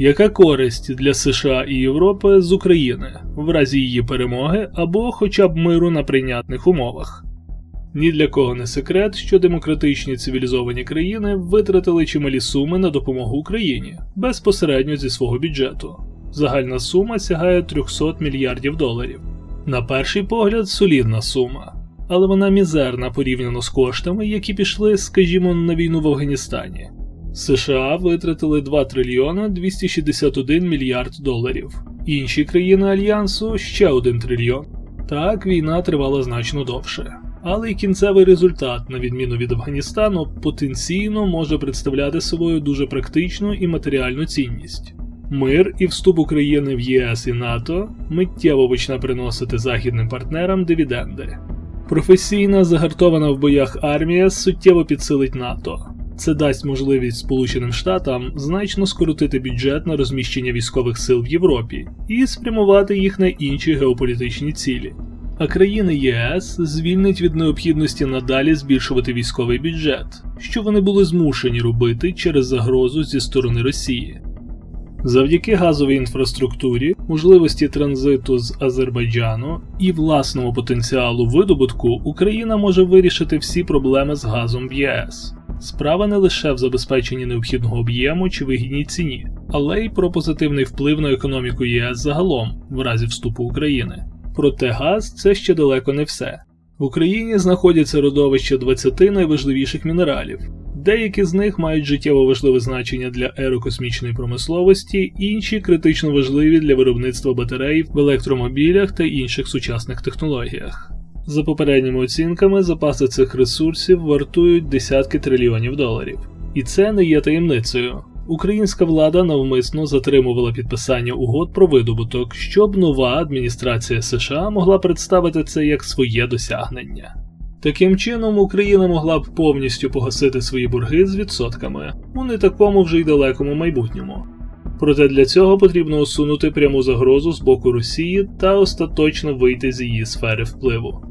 Яка користь для США і Європи з України в разі її перемоги або хоча б миру на прийнятних умовах? Ні для кого не секрет, що демократичні цивілізовані країни витратили чималі суми на допомогу Україні безпосередньо зі свого бюджету. Загальна сума сягає 300 мільярдів доларів. На перший погляд, солідна сума, але вона мізерна порівняно з коштами, які пішли, скажімо, на війну в Афганістані. США витратили 2 трильйона 261 мільярд доларів. Інші країни альянсу ще 1 трильйон. Так, війна тривала значно довше. Але й кінцевий результат, на відміну від Афганістану, потенційно може представляти собою дуже практичну і матеріальну цінність. Мир і вступ України в ЄС і НАТО миттєво почне приносити західним партнерам дивіденди. Професійна загартована в боях армія суттєво підсилить НАТО. Це дасть можливість Сполученим Штатам значно скоротити бюджет на розміщення військових сил в Європі і спрямувати їх на інші геополітичні цілі. А країни ЄС звільнить від необхідності надалі збільшувати військовий бюджет, що вони були змушені робити через загрозу зі сторони Росії. Завдяки газовій інфраструктурі, можливості транзиту з Азербайджану і власному потенціалу видобутку Україна може вирішити всі проблеми з газом в ЄС. Справа не лише в забезпеченні необхідного об'єму чи вигідній ціні, але й про позитивний вплив на економіку ЄС загалом в разі вступу України. Проте газ це ще далеко не все. В Україні знаходяться родовища 20 найважливіших мінералів. Деякі з них мають життєво важливе значення для аерокосмічної промисловості, інші критично важливі для виробництва батарей в електромобілях та інших сучасних технологіях. За попередніми оцінками, запаси цих ресурсів вартують десятки трильйонів доларів. І це не є таємницею. Українська влада навмисно затримувала підписання угод про видобуток, щоб нова адміністрація США могла представити це як своє досягнення. Таким чином, Україна могла б повністю погасити свої борги з відсотками у не такому вже й далекому майбутньому. Проте для цього потрібно усунути пряму загрозу з боку Росії та остаточно вийти з її сфери впливу.